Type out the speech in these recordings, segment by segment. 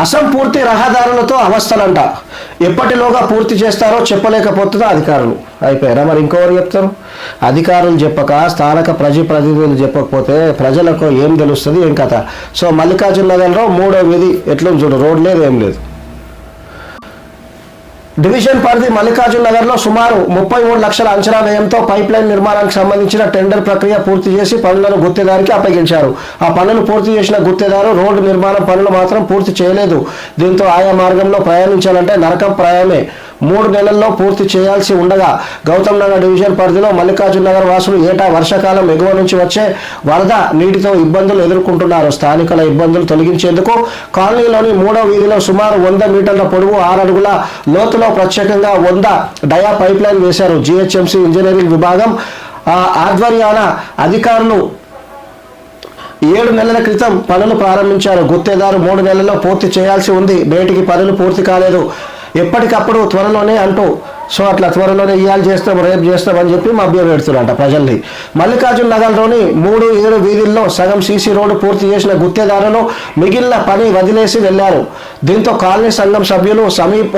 అసంపూర్తి రహదారులతో అవస్థలంట. ఎప్పటిలోగా పూర్తి చేస్తారో చెప్పలేకపోతుందో అధికారులు. అయిపోయారా మరి ఇంకోరు చెప్తారు? అధికారులు చెప్పక స్థానిక ప్రజాప్రతినిధులు చెప్పకపోతే ప్రజలకు ఏం తెలుస్తుంది? ఏం కథ? సో మల్లికార్జున నగర్లో మూడో విధి ఎట్లా చూడు రోడ్ లేదు ఏం లేదు. డివిజన్ పరిధి మల్లికార్జున నగర్లో సుమారు ముప్పై మూడు లక్షల అంచనా వ్యయంతో పైప్ లైన్ నిర్మాణానికి సంబంధించిన టెండర్ ప్రక్రియ పూర్తి చేసి పనులను గుత్తేదారికి అప్పగించారు. ఆ పనులు పూర్తి చేసిన గుత్తేదారు రోడ్డు నిర్మాణం పనులు మాత్రం పూర్తి చేయలేదు. దీంతో ఆయా మార్గంలో ప్రయాణించాలంటే నరకం ప్రయాణమే. మూడు నెలల్లో పూర్తి చేయాల్సి ఉండగా గౌతమ్ నగర్ డివిజన్ పరిధిలో మల్లికార్జున నగర్ వాసులు ఏటా వర్షాకాలం ఎగువ నుంచి వచ్చే వరద నీటితో ఇబ్బందులు ఎదుర్కొంటున్నారు. స్థానికుల ఇబ్బందులు తొలగించేందుకు కాలనీలోని మూడో వీధిలో సుమారు వంద మీటర్ల పొడవు ఆరు అడుగుల లోతులో ప్రత్యేకంగా వంద డయా పైప్ లైన్ వేశారు. జిహెచ్ఎంసీ ఇంజనీరింగ్ విభాగం ఆ, ఆధ్వర్యాన అధికారులు ఏడు నెలల క్రితం పనులు ప్రారంభించారు. గుత్తేదారు మూడు నెలల్లో పూర్తి చేయాల్సి ఉంది. నేటికి పనులు పూర్తి కాలేదు. ఎప్పటికప్పుడు త్వరలోనే అంటూ సో అట్లా త్వరలోనే ఇవాళ చేస్తాం రేపు చేస్తామని చెప్పి మభ్య పెడుతున్నారంట ప్రజల్ని. మల్లికార్జున నగర్లోని మూడు ఏడు వీధుల్లో సగం సీసీ రోడ్డు పూర్తి చేసిన గుత్తేదారులు మిగిలిన పని వదిలేసి వెళ్ళారు దీంతో కాలనీ సంఘం సభ్యులు సమీప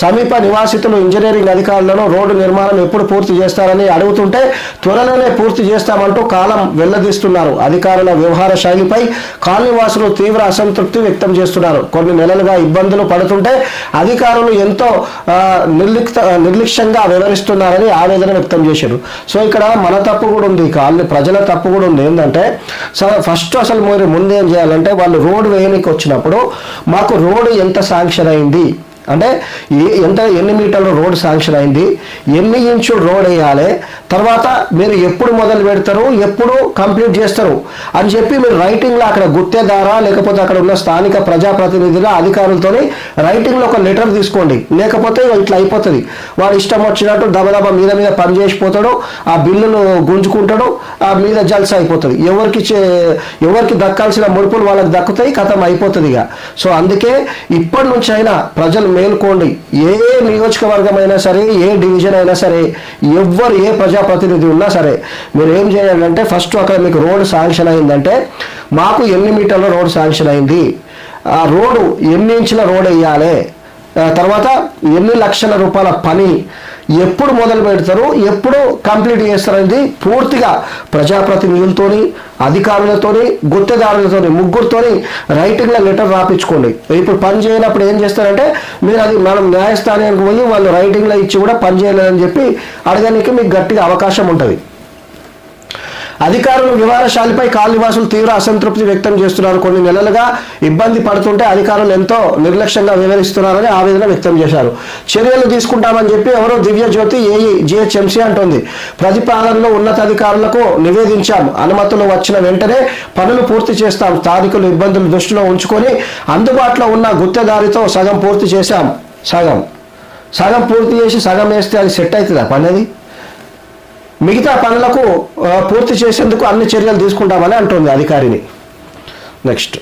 సమీప నివాసితులు ఇంజనీరింగ్ అధికారులను రోడ్డు నిర్మాణం ఎప్పుడు పూర్తి చేస్తారని అడుగుతుంటే త్వరలోనే పూర్తి చేస్తామంటూ కాలం వెల్లదీస్తున్నారు. అధికారుల వ్యవహార శైలిపై కాలనీవాసులు తీవ్ర అసంతృప్తి వ్యక్తం చేస్తున్నారు. కొన్ని నెలలుగా ఇబ్బందులు పడుతుంటే అధికారులు ఎంతో ఆ, నిర్లిప్త నిర్లక్ష్యంగా వివరిస్తున్నారని ఆవేదన వ్యక్తం చేశారు. సో ఇక్కడ మన తప్పు కూడా ఉంది. కాలనీ ప్రజల తప్పు కూడా ఉంది. ఏంటంటే సో ఫస్ట్ అసలు మీరు ముందు ఏం చేయాలంటే వాళ్ళు రోడ్డు వేయనికి వచ్చినప్పుడు మాకు రోడ్డు ఎంత శాంక్షన్ అయింది? అంటే ఏ- ఎంత ఎన్ని మీటర్ల రోడ్ శాంక్షన్ అయింది ఎన్ని ఇంచులు రోడ్ వేయాలి తర్వాత మీరు ఎప్పుడు మొదలు పెడతారు ఎప్పుడు కంప్లీట్ చేస్తారు అని చెప్పి మీరు రైటింగ్లో అక్కడ గుత్తేదారా లేకపోతే అక్కడ ఉన్న స్థానిక ప్రజాప్రతినిధుల అధికారులతోని రైటింగ్లో ఒక లెటర్ తీసుకోండి. లేకపోతే ఇట్లా అయిపోతుంది. వాడు ఇష్టం వచ్చినట్టు దబదబ మీద మీద పని చేసిపోతాడు ఆ బిల్లును గుంజుకుంటాడు ఆ మీద జల్స అయిపోతుంది. ఎవరికి చే- ఎవరికి దక్కాల్సిన ముడుపులు వాళ్ళకి దక్కుతాయి కథం అయిపోతుంది ఇక. సో అందుకే ఇప్పటి నుంచి అయినా ప్రజలు మేల్కోండి. ఏ నియోజకవర్గం అయినా సరే ఏ డివిజన్ అయినా సరే ఎవ్వరు ఏ ప్రజాప్రతినిధి ఉన్నా సరే మీరు ఏం చేయాలంటే ఫస్ట్ అక్కడ మీకు రోడ్ శాంక్షన్ అయిందంటే మాకు ఎన్ని మీటర్ల రోడ్ శాంక్షన్ అయింది? ఆ రోడ్డు ఎన్ని ఇంచుల రోడ్ వేయాలి? తర్వాత ఎన్ని లక్షల రూపాయల పని ఎప్పుడు మొదలు పెడతారు ఎప్పుడు కంప్లీట్ చేస్తారనేది పూర్తిగా ప్రజాప్రతినిధులతోని అధికారులతోని గుత్తేదారులతోని ముగ్గురితోని రైటింగ్లో లెటర్ రాపించుకోండి. ఇప్పుడు పని చేయనప్పుడు ఏం చేస్తారంటే మీరు అది మనం న్యాయస్థానానికి పోయి వాళ్ళు రైటింగ్లో ఇచ్చి కూడా పని చేయలేదని చెప్పి అడగడానికి మీకు గట్టిగా అవకాశం ఉంటుంది. అధికారులు వివరాశాలపై కాలనివాసులు తీవ్ర అసంతృప్తి వ్యక్తం చేస్తున్నారు. కొన్ని నెలలుగా ఇబ్బంది పడుతుంటే అధికారులు ఎంతో నిర్లక్ష్యంగా వివరిస్తున్నారని ఆవేదన వ్యక్తం చేశారు. చర్యలు తీసుకుంటామని చెప్పి ఎవరో దివ్య జ్యోతి ఏఈ జిహెచ్ఎంసీ అంటోంది. ప్రతిపాదనలో ఉన్నతాధికారులకు నివేదించాం. అనుమతులు వచ్చిన వెంటనే పనులు పూర్తి చేస్తాం. స్థానికులు ఇబ్బందులు దృష్టిలో ఉంచుకొని అందుబాటులో ఉన్న గుత్తెదారితో సగం పూర్తి చేశాం. సగం. సగం పూర్తి చేసి సగం వేస్తే అది సెట్ అవుతుందా పని అది? మిగతా పనులకు పూర్తి చేసేందుకు అన్ని చర్యలు తీసుకుంటామని అంటుంది అధికారిని. నెక్స్ట్.